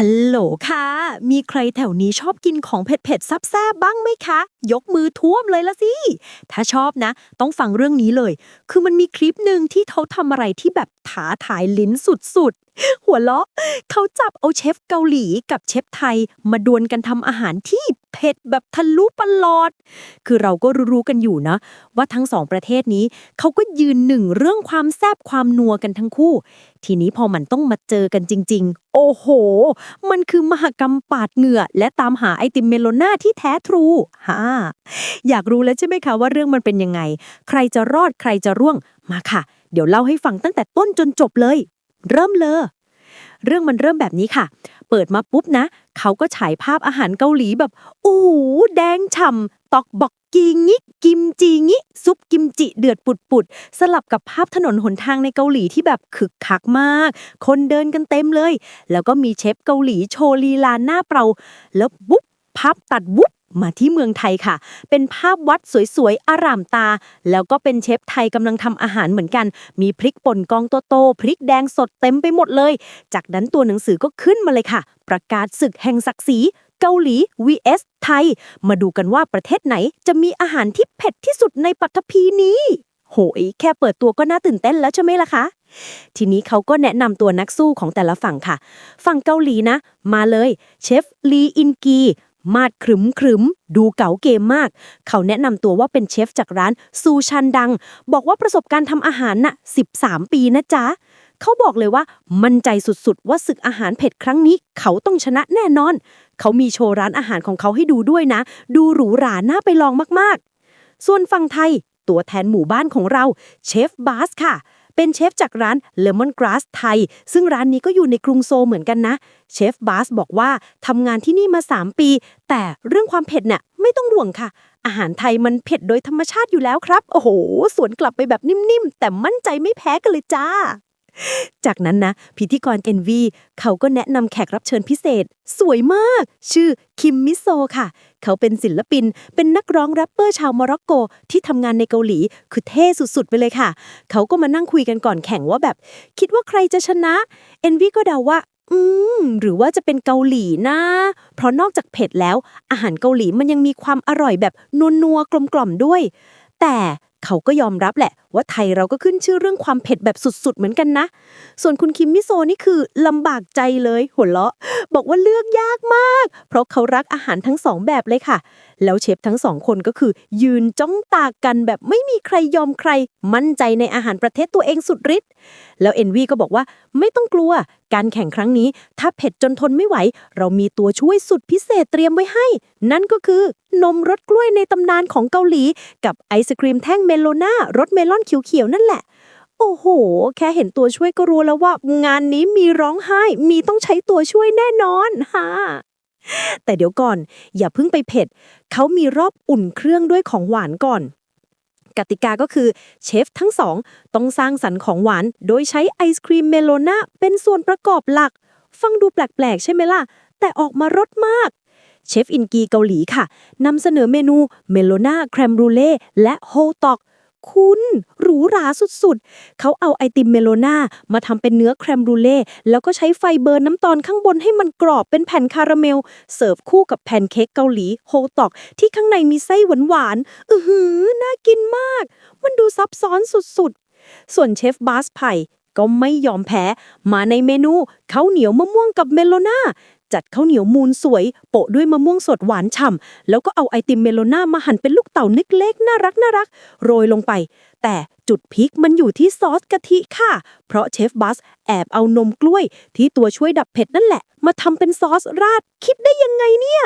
ฮัลโหลค่ะ มีใครแถวนี้ชอบกินของเผ็ดๆซับแซ่บบ้างไหมคะ ยกมือท่วมเลยละสิ ถ้าชอบนะ ต้องฟังเรื่องนี้เลย คือมันมีคลิปหนึ่งที่เขาทำอะไรที่แบบท้าทายลิ้นสุดๆ หัวเราะ เขาจับเอาเชฟเกาหลีกับเชฟไทย มาดวลกันทำอาหารที่ เผ็ดแบบทะลุปลอด คือเราก็รู้ๆกันอยู่นะ ว่าทั้งสองประเทศนี้เขาก็ยืนหนึ่งเรื่องความแซบความนัวกันทั้งคู่ ทีนี้พอมันต้องมาเจอกันจริง ๆ โอ้โห มันคือมหกรรมปาดเหงื่อ และตามหาไอติมเมโลน่าที่แท้ทรูฮ่าอยากรู้แล้วใช่ไหมคะว่าเรื่องมันเป็นยังไง ใครจะรอดใครจะร่วงมาค่ะ เดี๋ยวเล่าให้ฟังตั้งแต่ต้นจนจบเลย เริ่มเลยเรื่องมันเริ่มแบบนี้ค่ะ เปิดมาปุ๊บนะ เขาก็ฉายภาพอาหารเกาหลีแบบโอ้โหแดงฉ่ำตอกบอกกีงิกิมจีงิซุปกิมจิเดือดปุดๆสลับกับภาพถนนหนทางในเกาหลีที่แบบคึกคักมาก คนเดินกันเต็มเลย แล้วก็มีเชฟเกาหลีโชว์ลีลาหน้าเปราแล้วบุ๊บภาพตัดบุ๊บ มาที่เมืองไทยค่ะ เป็นภาพวัดสวยๆ อารามตา แล้วก็เป็นเชฟไทยกำลังทำอาหารเหมือนกัน มีพริกป่นกองโตๆพริกแดงสดเต็มไปหมดเลย จากนั้นตัวหนังสือก็ขึ้นมาเลยค่ะ ประกาศศึกแห่งศักดิ์ศรีเกาหลี vs ไทย มาดูกันว่าประเทศไหนจะมีอาหารที่เผ็ดที่สุดในปัตภีนี้ โหย แค่เปิดตัวก็น่าตื่นเต้นแล้วใช่ไหมล่ะคะ ทีนี้เขาก็แนะนำตัวนักสู้ของแต่ละฝั่งค่ะ ฝั่งเกาหลีนะ มาเลย เชฟลีอินกี มาดขรึมขรึมดูเก๋าเกมมาก เขาแนะนำตัวว่าเป็นเชฟจากร้านซูชันดัง บอกว่าประสบการณ์ทำอาหารน่ะ 13 ปีนะจ๊ะ เขาบอกเลยว่ามั่นใจสุดๆ ว่าศึกอาหารเผ็ดครั้งนี้ เขาต้องชนะแน่นอน เขามีโชว์ร้านอาหารของเขาให้ดูด้วยนะ ดูหรูหราน่าไปลองมากๆ ส่วนฝั่งไทย ตัวแทนหมู่บ้านของเราเชฟบาสค่ะ เป็นเชฟจากร้าน Lemon Grass ไทย ซึ่งร้านนี้ก็อยู่ในกรุงโซลเหมือนกันนะ เชฟบาสบอกว่าทำงานที่นี่มา 3 ปี แต่เรื่องความเผ็ดเนี่ยไม่ต้องห่วงค่ะ อาหารไทยมันเผ็ดโดยธรรมชาติอยู่แล้วครับ โอ้โห สวนกลับไปแบบนิ่มๆ แต่มั่นใจไม่แพ้กันเลยจ้า จากนั้นนะ พิธีกร NV เขาก็แนะนำแขกรับเชิญพิเศษ สวยมาก ชื่อคิมมิโซค่ะ เขาเป็นศิลปิน เป็นนักร้องแรปเปอร์ชาวโมร็อกโก ที่ทำงานในเกาหลี คือเท่สุดๆ ไปเลยค่ะ เขาก็มานั่งคุยกันก่อนแข่งว่าแบบ คิดว่าใครจะชนะ NV ก็เดาว่าอืม หรือว่าจะเป็นเกาหลีนะ เพราะนอกจากเผ็ดแล้ว อาหารเกาหลีมันยังมีความอร่อยแบบนัวๆกลมๆด้วย แต่เขาก็ยอมรับแหละ ว่าไทยเราก็ขึ้นชื่อเรื่องความเผ็ดแบบสุดๆ เหมือนกันนะ ส่วนคุณคิมมิโซนี่คือลำบากใจเลยหัวเราะ บอกว่าเลือกยากมาก เพราะเขารักอาหารทั้งสองแบบเลยค่ะ แล้วเชฟทั้งสองคนก็คือ ยืนจ้องตากันแบบไม่มีใครยอมใคร มั่นใจในอาหารประเทศตัวเองสุดฤทธิ์แล้วเอ็นวีก็บอกว่าไม่ต้องกลัวการแข่งครั้งนี้ ถ้าเผ็ดจนทนไม่ไหว เรามีตัวช่วยสุดพิเศษเตรียมไว้ให้ นั่นก็คือนมรสกล้วยในตำนานของเกาหลี กับไอศครีมแท่งเมโลน่ารสเมลอนเขียวๆนั่นแหละ โอ้โห แค่เห็นตัวช่วยก็รู้แล้วว่า งานนี้มีร้องไห้ มีต้องใช้ตัวช่วยแน่นอนฮ่าแต่เดี๋ยวก่อน อย่าเพิ่งไปเผ็ด เขามีรอบอุ่นเครื่องด้วยของหวานก่อน กติกาก็คือเชฟทั้งสอง ต้องสร้างสรรค์ของหวาน โดยใช้ไอศครีมเมโลนาเป็นส่วนประกอบหลัก ฟังดูแปลกๆ ใช่ไหมล่ะ แต่ออกมารสมากเชฟอินกีเกาหลีค่ะนำเสนอเมนูเมโลนาแครมบรูเล่และโฮตอก คุณหรูหราสุดๆ เขาเอาไอติมเมโลนามาทำเป็นเนื้อแครมบรูเล่แล้วก็ใช้ไฟเบิร์นน้ำตาลข้างบนให้มันกรอบเป็นแผ่นคาราเมล เสิร์ฟคู่กับแพนเค้กเกาหลีโฮตอก ที่ข้างในมีไส้หวานๆอือหือ น่ากินมาก มันดูซับซ้อนสุดๆ ส่วนเชฟบาสไผ่ก็ไม่ยอมแพ้ มาในเมนูข้าวเหนียวมะม่วงกับเมโลนา จัดข้าวเหนียวมูนสวย โปะด้วยมะม่วงสดหวานฉ่ำแล้วก็เอาไอติมเมโลน่ามาหั่นเป็นลูกเต่าเล็กๆน่ารักน่ารักโรยลงไป แต่จุดพีคมันอยู่ที่ซอสกะทิค่ะ เพราะเชฟบัสแอบเอานมกล้วย ที่ตัวช่วยดับเผ็ดนั่นแหละ มาทำเป็นซอสราด คิดได้ยังไงเนี่ย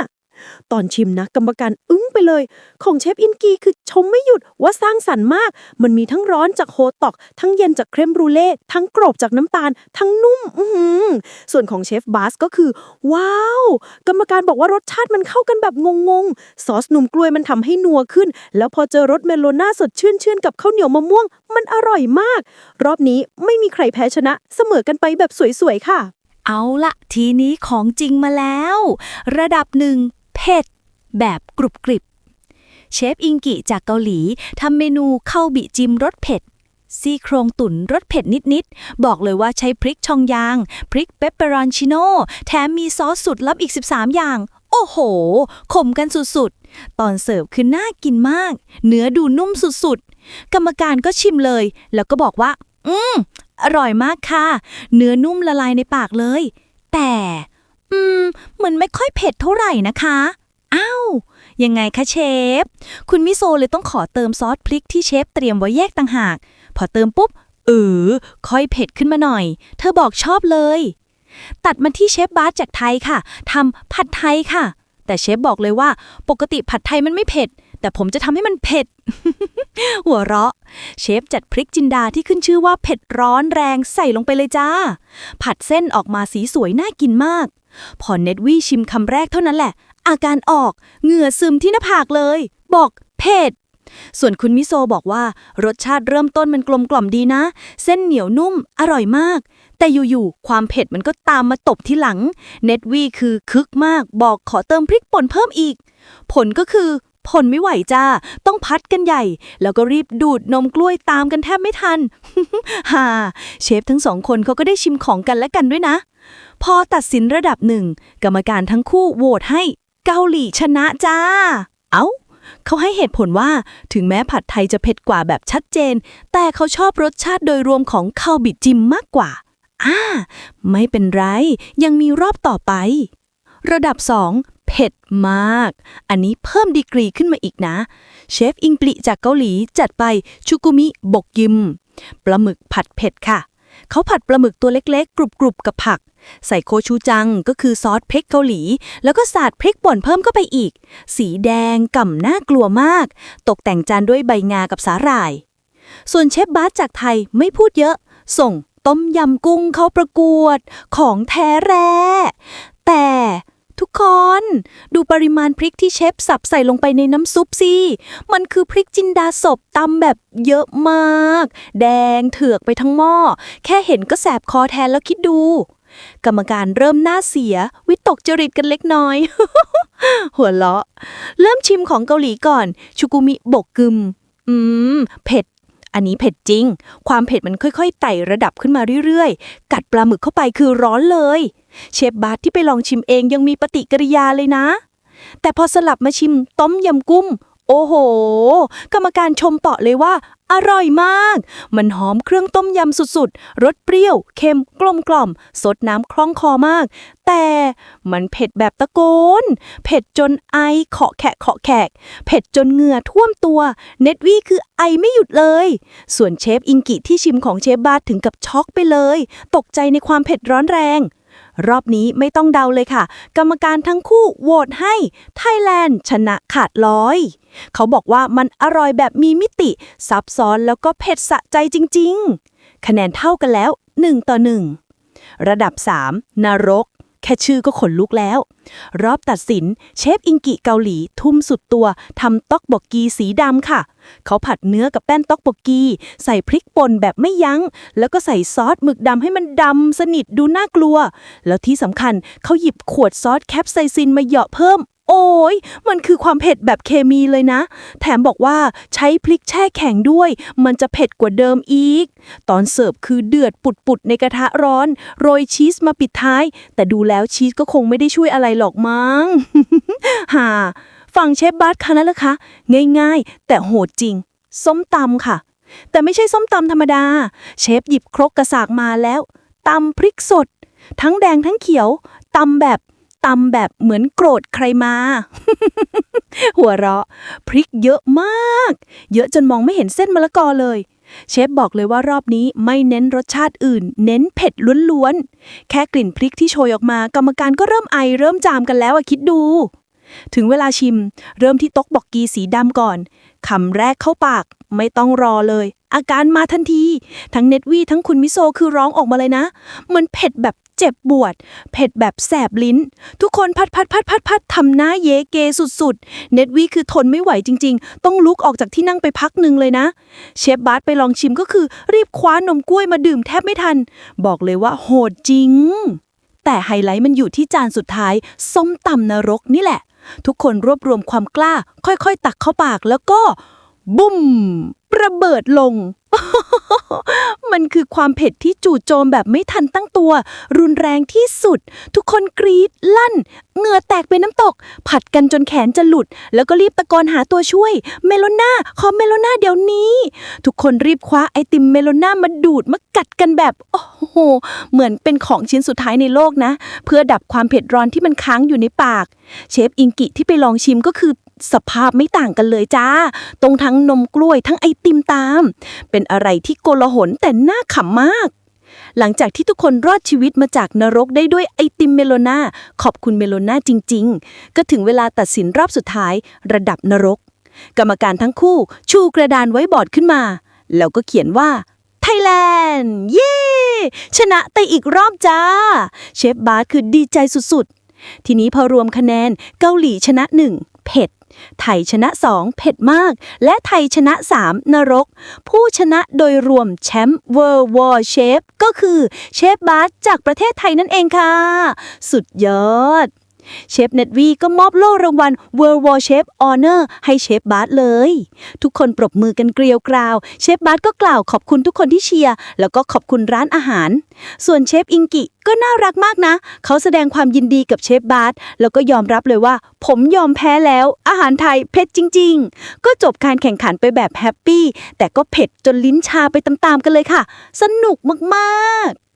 ตอนชิมนะ กรรมการอึ้งไปเลย ของเชฟอินกีคือชมไม่หยุดว่าสร้างสรรค์มาก มันมีทั้งร้อนจากโฮตอก ทั้งเย็นจากเครมบรูเล่ทั้งกรอบจากน้ำตาล ทั้งนุ่มอื้อหือส่วนของเชฟบาสก็คือ ว้าว กรรมการบอกว่ารสชาติมันเข้ากันแบบงงๆ ซอสหนุ่มกล้วยมันทำให้นัวขึ้น แล้วพอเจอรสเมโลน่าสดชื่นชื่นๆกับข้าวเหนียวมะม่วง มันอร่อยมาก รอบนี้ไม่มีใครแพ้ชนะเสมอกันไปแบบสวยๆค่ะ เอาละทีนี้ของจริงมาแล้ว ระดับหนึ่ง เผ็ด แบบกรุบกริบ เชฟอิงกิจากเกาหลีทำเมนูข้าวบิจิมรสเผ็ด ซี่โครงตุ๋นรสเผ็ดนิด ๆ บอกเลยว่าใช้พริกชองยาง พริกเปปเปอรอนชิโน่แถมมีซอสสุดลับอีก 13 อย่าง โอ้โห ขมกันสุด ๆ ตอนเสิร์ฟคือน่ากินมาก เนื้อดูนุ่มสุด ๆ กรรมการก็ชิมเลย แล้วก็บอกว่า อืมอร่อยมากค่ะ เนื้อนุ่มละลายในปากเลย แต่ อืม มันไม่ค่อยเผ็ดเท่าไหร่นะคะ อ้าว ยังไงคะเชฟ คุณมิโซเลยต้องขอเติมซอสพริกที่เชฟเตรียมไว้แยกต่างหาก พอเติมปุ๊บ เออ ค่อยเผ็ดขึ้นมาหน่อย เธอบอกชอบเลย ตัดมาที่เชฟบาสจากไทยค่ะ ทำผัดไทยค่ะ แต่เชฟบอกเลยว่า ปกติผัดไทยมันไม่เผ็ด แต่ผมจะทำให้มันเผ็ด หัวเราะ เชฟจัดพริกจินดาที่ขึ้นชื่อว่าเผ็ดร้อนแรงใส่ลงไปเลยจ้า ผัดเส้นออกมาสีสวยน่ากินมาก พอเน็ตวี่ชิมคำแรกเท่านั้นแหละ อาการออกเหงื่อซึมที่หน้าผากเลย บอกเผ็ดส่วนคุณมิโซบอกว่ารสชาติเริ่มต้นมันกลมกล่อมดีนะ เส้นเหนียวนุ่ม อร่อยมาก แต่อยู่ๆ ความเผ็ดมันก็ตามมาตบที่หลัง เน็ตวี่คือคึกมากบอกขอเติมพริกป่นเพิ่มอีก ผลก็คือ ผลไม่ไหวจ้า ต้องพัดกันใหญ่ แล้วก็รีบดูดนมกล้วยตามกันแทบไม่ทันฮ่าเชฟทั้งสองคนเขาก็ได้ชิมของกันและกันด้วยนะ พอตัดสินระดับหนึ่ง กรรมการทั้งคู่โหวตให้เกาหลีชนะจ้า เอ้าเขาให้เหตุผลว่าถึงแม้ผัดไทยจะเผ็ดกว่าแบบชัดเจน แต่เขาชอบรสชาติโดยรวมของข้าวบิดจิมมากกว่าอ่าไม่เป็นไร ยังมีรอบต่อไป ระดับ 2 เผ็ดมาก อันนี้เพิ่มดีกรีขึ้นมาอีกนะ เชฟอิงปลิจากเกาหลีจัดไปชุกุมิบกยิม ปลาหมึกผัดเผ็ดค่ะ เขาผัดปลาหมึกตัวเล็กๆ กรุบๆ กับผัก ใส่โคชูจังก็คือซอสพริกเกาหลี แล้วก็สาดพริกป่นเพิ่มเข้าไปอีก สีแดงก่ำน่ากลัวมาก ตกแต่งจานด้วยใบงากับสาหร่าย ส่วนเชฟบาสจากไทยไม่พูดเยอะ ส่งต้มยำกุ้งเข้าประกวดของแท้แร่แต่ ทุกคน ดูปริมาณพริกที่เชฟสับใส่ลงไปในน้ำซุปสิ มันคือพริกจินดาสบตำแบบเยอะมาก แดงเถือกไปทั้งหม้อ แค่เห็นก็แสบคอแทนแล้วคิดดู กรรมการเริ่มหน้าเสีย วิตกจริตกันเล็กน้อย หัวเราะ เริ่มชิมของเกาหลีก่อนชุกุมิบกกึม อืม เผ็ดอันนี้เผ็ดจริง ความเผ็ดมันค่อยๆ ไต่ระดับขึ้นมาเรื่อยๆ กัดปลาหมึกเข้าไปคือร้อนเลย เชฟบาสที่ไปลองชิมเองยังมีปฏิกิริยาเลยนะ แต่พอสลับมาชิมต้มยำกุ้งโอ้โห กรรมการชมเปาะเลยว่า อร่อยมาก มันหอมเครื่องต้มยำสุดๆ รสเปรี้ยว เค็มกลมกล่อม สดน้ำคล่องคอมาก แต่มันเผ็ดแบบตะโกน เผ็ดจนไอเคาะแขกเคาะแขก เผ็ดจนเหงื่อท่วมตัว เน็ตวี่คือไอไม่หยุดเลย ส่วนเชฟอิงกิที่ชิมของเชฟบาสถึงกับช็อกไปเลย ตกใจในความเผ็ดร้อนแรง รอบนี้ไม่ต้องเดาเลยค่ะ กรรมการทั้งคู่โหวตให้ไทยแลนด์ชนะขาดร้อย เขาบอกว่ามันอร่อยแบบมีมิติ ซับซ้อนแล้วก็เผ็ดสะใจจริง ๆ คะแนนเท่ากันแล้ว 1 ต่อ 1 ระดับ 3 นรก แค่ชื่อก็ขนลุกแล้ว รอบตัดสินเชฟอิงกิเกาหลี ทุ่มสุดตัวทำต๊อกบกกีสีดำค่ะ เขาผัดเนื้อกับแป้นต๊อกบกกี ใส่พริกป่นแบบไม่ยัง้ง แล้วก็ใส่ซอสหมึกดำให้มันดำสนิทดูน่ากลัว แล้วที่สำคัญเขาหยิบขวดซอสแคปไซซินมาเหยาะเพิ่ม โอ้ยมันคือความเผ็ดแบบเคมีเลยนะ แถมบอกว่าใช้พริกแช่แข็งด้วย มันจะเผ็ดกว่าเดิมอีก ตอนเสิร์ฟคือเดือดปุดๆในกระทะร้อน โรยชีสมาปิดท้าย แต่ดูแล้วชีสก็คงไม่ได้ช่วยอะไรหรอกมั้งฮ่าฝั่งเชฟบาสคะนั่นละคะ ง่ายๆ แต่โหดจริง ส้มตำค่ะ แต่ไม่ใช่ส้มตำธรรมดา เชฟหยิบครกกระสากมาแล้วตำพริกสด ทั้งแดงทั้งเขียวตำแบบ ตำแบบเหมือนโกรธใครมา หัวเราะ พริกเยอะมาก เยอะจนมองไม่เห็นเส้นมะละกอเลย เชฟบอกเลยว่ารอบนี้ไม่เน้นรสชาติอื่น เน้นเผ็ดล้วนๆ แค่กลิ่นพริกที่โชยออกมา กรรมการก็เริ่มไอเริ่มจามกันแล้วอะคิดดู ถึงเวลาชิม เริ่มที่ต๊กบอกกีสีดำก่อนคำแรกเข้าปากไม่ต้องรอเลย อาการมาทันที ทั้งเน็ตวี่ทั้งคุณมิโซคือร้องออกมาเลยนะ มันเผ็ดแบบ เจ็บปวด เผ็ดแบบแสบลิ้น ทุกคนพัดพัดพัดพัดพัดทำหน้าเยเกสุดๆ เน็ตวีคือทนไม่ไหวจริง ๆ ต้องลุกออกจากที่นั่งไปพักหนึ่งเลยนะ เชฟบาสไปลองชิมก็คือรีบคว้านมกล้วยมาดื่มแทบไม่ทัน บอกเลยว่าโหดจริง แต่ไฮไลท์มันอยู่ที่จานสุดท้าย ส้มตำนรกนี่แหละ ทุกคนรวบรวมความกล้า ค่อยๆ ตักเข้าปากแล้วก็บุ้มระเบิดลง มันคือความเผ็ดที่จู่โจมแบบไม่ทันตั้งตัว รุนแรงที่สุด ทุกคนกรีดลั่น เหงื่อแตกเป็นน้ำตก ผัดกันจนแขนจะหลุด แล้วก็รีบตะโกนหาตัวช่วย เมโลน่าขอเมโลน่าเดี๋ยวนี้ ทุกคนรีบคว้าไอติมเมโลน่ามาดูดมากัดกันแบบ โอ้โห เหมือนเป็นของชิ้นสุดท้ายในโลกนะ เพื่อดับความเผ็ดร้อนที่มันค้างอยู่ในปาก เชฟอิงกิที่ไปลองชิมก็คือ สภาพไม่ต่างกันเลยจ้า ตรงทั้งนมกล้วยทั้งไอติมตาม เป็นอะไรที่โกลาหลแต่น่าขำมาก หลังจากที่ทุกคนรอดชีวิตมาจากนรกได้ด้วยไอติมเมโลนาขอบคุณเมโลนาจริง ๆ ก็ถึงเวลาตัดสินรอบสุดท้าย ระดับนรก กรรมการทั้งคู่ชูกระดานไว้บอร์ดขึ้นมา แล้วก็เขียนว่าไทยแลนด์เย้ชนะไปอีกรอบจ้า เชฟบาร์คือดีใจสุดๆ ทีนี้พอรวมคะแนนเกาหลีชนะ 1 เผ็ด ไทยชนะ 2 เผ็ดมาก และไทยชนะ 3 นรก ผู้ชนะโดยรวมแชมป์เวิร์วอร์เชฟก็คือเชฟบาสจากประเทศไทยนั่นเองค่ะ สุดยอด เชฟเน็ตวีก็มอบโล่รางวัล World War Chef Honor ให้เชฟบาร์เลย ทุกคนปรบมือกันเกลียวกราว เชฟบาร์ก็กล่าวขอบคุณทุกคนที่เชียร์ แล้วก็ขอบคุณร้านอาหาร ส่วนเชฟอิงกิก็น่ารักมากนะ เขาแสดงความยินดีกับเชฟบาร์แล้วก็ยอมรับเลยว่า ผมยอมแพ้แล้ว อาหารไทยเผ็ดจริง ๆ ก็จบการแข่งขันไปแบบแฮปปี้แต่ก็เผ็ดจนลิ้นชาไปตามๆกันเลยค่ะ สนุกมากๆ